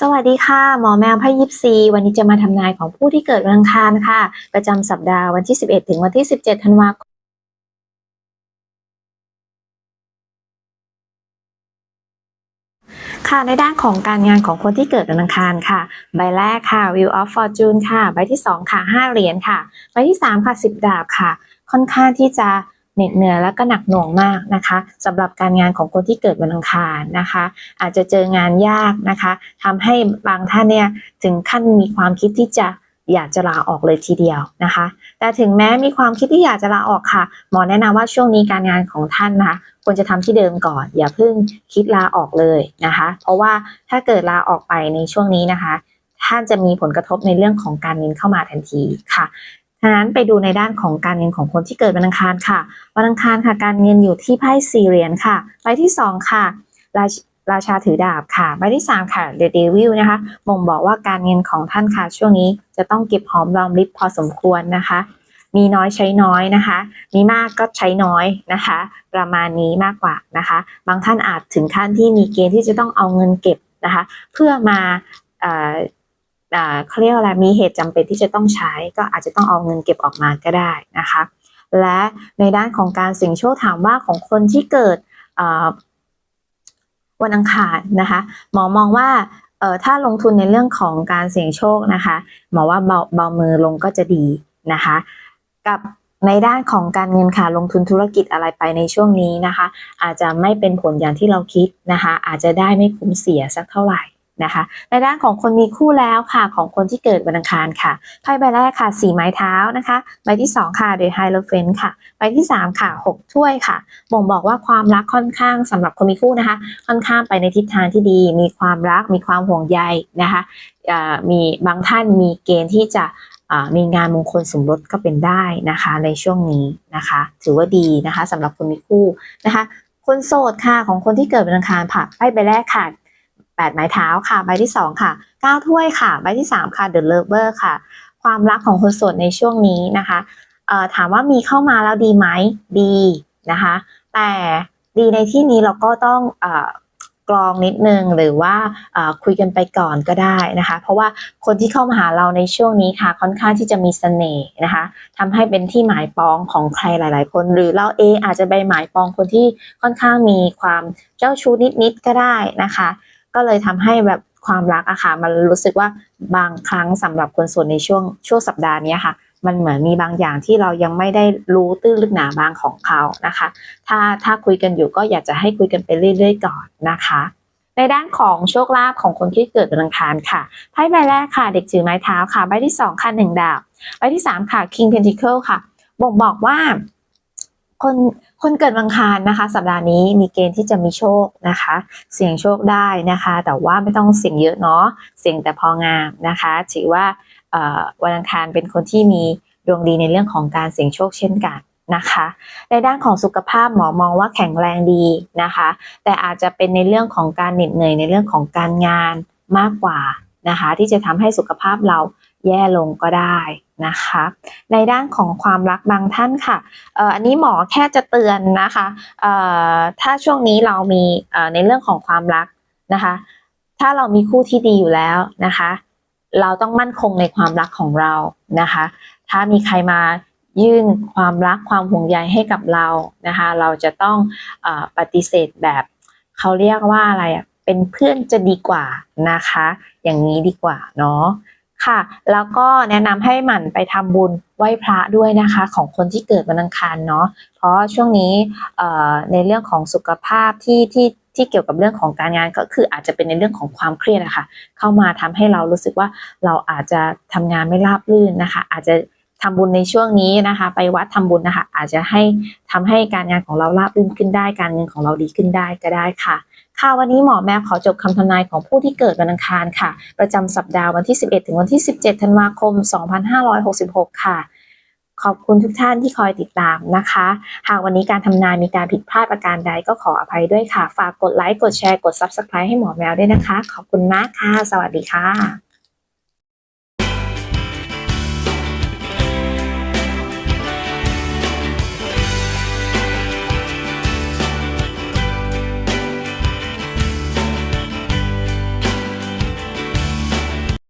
สวัสดีค่ะ หมอแมวพยิบซี วันนี้จะมาทำนายของผู้ที่เกิดวันอังคารค่ะ ประจำสัปดาห์วันที่ 11 ถึงวันที่ 17 ธันวาคมค่ะในด้านของการงานของคนที่เกิดวันอังคารค่ะ ใบแรกค่ะ Wheel of Fortune ค่ะ ใบที่ 2 ค่ะ 5 เหรียญค่ะ ใบที่ 3 ค่ะ 10 ดาบค่ะ ค่อนข้างที่จะ เหน็ดเหนื่อยและก็หนักหน่วงมากนะคะสำหรับการงานของคนที่เกิดวันอังคารนะคะ อาจจะเจองานยากนะคะทำให้บางท่านเนี่ยถึงขั้นมีความคิดที่จะอยากจะลาออกเลยทีเดียวนะคะ แต่ถึงแม้มีความคิดที่อยากจะลาออกค่ะ หมอแนะนำว่าช่วงนี้การงานของท่านนะคะควรจะทำที่เดิมก่อน อย่าเพิ่งคิดลาออกเลยนะคะ เพราะว่าถ้าเกิดลาออกไปในช่วงนี้นะคะ ท่านจะมีผลกระทบในเรื่องของการเงินเข้ามาทันทีค่ะ ฉะนั้นไปดูในด้านของการเงินของคนที่เกิดวันอังคารค่ะ วันอังคารค่ะ การเงินอยู่ที่ไพ่สี่เหรียญค่ะ ใบที่สองค่ะ ราชราชาถือดาบค่ะ ใบที่สามค่ะ The Devil นะคะบ่งบอกว่าการเงินของท่านค่ะ ช่วงนี้จะต้องเก็บหอมรอมริบพอสมควรนะคะ มีน้อยใช้น้อยนะคะ มีมากก็ใช้น้อยนะคะ ประมาณนี้มากกว่านะคะ บางท่านอาจถึงขั้นที่มีเกณฑ์ที่จะต้องเอาเงินเก็บนะคะ เพื่อมา เขาเรียกอะไรมีเหตุจำเป็นที่จะต้องใช้ ก็อาจจะต้องเอาเงินเก็บออกมาก็ได้นะคะ และในด้านของการเสี่ยงโชคถามว่าของคนที่เกิดวันอังคารนะคะหมอมองว่าเออถ้าลงทุนในเรื่องของการเสี่ยงโชคนะคะหมอว่าเบาเบามือลงก็จะดีนะคะ กับในด้านของการเงินค่ะลงทุนธุรกิจอะไรไปในช่วงนี้นะคะ อาจจะไม่เป็นผลอย่างที่เราคิดนะคะ อาจจะได้ไม่คุ้มเสียสักเท่าไหร่ นะคะในด้านของคนมีคู่แล้วค่ะของคนที่เกิดวันอังคารค่ะไพ่ใบแรกค่ะสี่ไม้เท้านะคะใบที่สองค่ะ The Hierophant ค่ะใบที่สามค่ะหกถ้วยค่ะบ่งบอกว่าความรักค่อนข้างสำหรับคนมีคู่นะคะ ค่อนข้างไปในทิศทางที่ดี มีความรักมีความห่วงใยนะคะมีบางท่านมีเกณฑ์ที่จะมีงานมงคลสมรสก็เป็นได้นะคะ ในช่วงนี้นะคะ ถือว่าดีนะคะสำหรับคนมีคู่นะคะคนโสดค่ะของคนที่เกิดวันอังคารผ่าไพ่ใบแรกค่ะ แปดไม้เท้าค่ะใบที่สองค่ะเก้าถ้วยค่ะ ใบที่สามค่ะ The Lover ค่ะ ความรักของคนโสดในช่วงนี้นะคะเอ่อถามว่ามีเข้ามาแล้วดีไหมดีนะคะ แต่ดีในที่นี้เราก็ต้องเอ่อกรองนิดนึงหรือว่าคุยกันไปก่อนก็ได้นะคะ เพราะว่าคนที่เข้ามาหาเราในช่วงนี้ค่ะค่อนข้างที่จะมีเสน่ห์นะคะทำให้เป็นที่หมายปองของใครหลาย ๆ คน หรือเราเองอาจจะไปหมายปองคนที่ค่อนข้างมีความเจ้าชู้นิด ๆ ก็ได้นะคะ ก็เลยทำให้แบบความรักอะค่ะ มันรู้สึกว่าบางครั้งสำหรับคนโสดในช่วงช่วงสัปดาห์นี้ค่ะ มันเหมือนมีบางอย่างที่เรายังไม่ได้รู้ตื้นลึกหนาบางของเขานะคะ ถ้าถ้าคุยกันอยู่ก็อยากจะให้คุยกันไปเรื่อยๆก่อนนะคะ ในด้านของโชคลาภของคนที่เกิดวันอังคารค่ะไพ่ใบแรกค่ะ เด็กถือไม้เท้าค่ะใบที่สองค่ะหนึ่งดาบใบที่สามค่ะ King Pentacle ค่ะบ่งบอกว่า คนคนเกิดวันอังคารนะคะ สัปดาห์นี้มีเกณฑ์ที่จะมีโชคนะคะ เสี่ยงโชคได้นะคะ แต่ว่าไม่ต้องเสี่ยงเยอะเนาะเสี่ยงแต่พองามนะคะ ถือว่าวันอังคารเป็นคนที่มีดวงดีในเรื่องของการเสี่ยงโชคเช่นกันนะคะ ในด้านของสุขภาพหมอมองว่าแข็งแรงดีนะคะ แต่อาจจะเป็นในเรื่องของการเหน็ดเหนื่อยในเรื่องของการงานมากกว่านะคะ ที่จะทำให้สุขภาพเราแย่ลงก็ได้ นะคะ ในด้านของความรักบางท่านค่ะอันนี้หมอแค่จะเตือนนะคะถ้าช่วงนี้เรามีในเรื่องของความรักนะคะ ถ้าเรามีคู่ที่ดีอยู่แล้วนะคะ เราต้องมั่นคงในความรักของเรานะคะ ถ้ามีใครมายื่นความรักความห่วงใยให้กับเรานะคะ เราจะต้องอปฏิเสธแบบเขาเรียกว่าอะไรเป็นเพื่อนจะดีกว่านะคะ อย่างนี้ดีกว่าเนาะ ค่ะ แล้วก็แนะนำให้หมั่นไปทำบุญไหว้พระด้วยนะคะ ของคนที่เกิดวันอังคารเนาะเพราะช่วงนี้ในเรื่องของสุขภาพที่ที่ที่เกี่ยวกับเรื่องของการงานก็คืออาจจะเป็นในเรื่องของความเครียดนะคะเข้ามาทำให้เรารู้สึกว่าเราอาจจะทำงานไม่ราบรื่นนะคะ อาจจะ ทำบุญในช่วงนี้นะคะ ไปวัดทำบุญนะคะ อาจจะให้ทำให้การงานของเราราบรื่นขึ้นได้ การเงินของเราดีขึ้นได้ก็ได้ค่ะ ค่ะวันนี้หมอแมวขอจบคำทำนายของผู้ที่เกิดวันอังคารค่ะ ประจำสัปดาห์วันที่ 11 ถึงวันที่ 17 ธันวาคม 2566 ค่ะขอบคุณทุกท่านที่คอยติดตามนะคะ หากวันนี้การทำนายมีการผิดพลาดประการใดก็ขออภัยด้วยค่ะ ฝากกดไลค์ กดแชร์ กด Subscribe ให้หมอแมวด้วยนะคะ ขอบคุณมากค่ะ สวัสดีค่ะ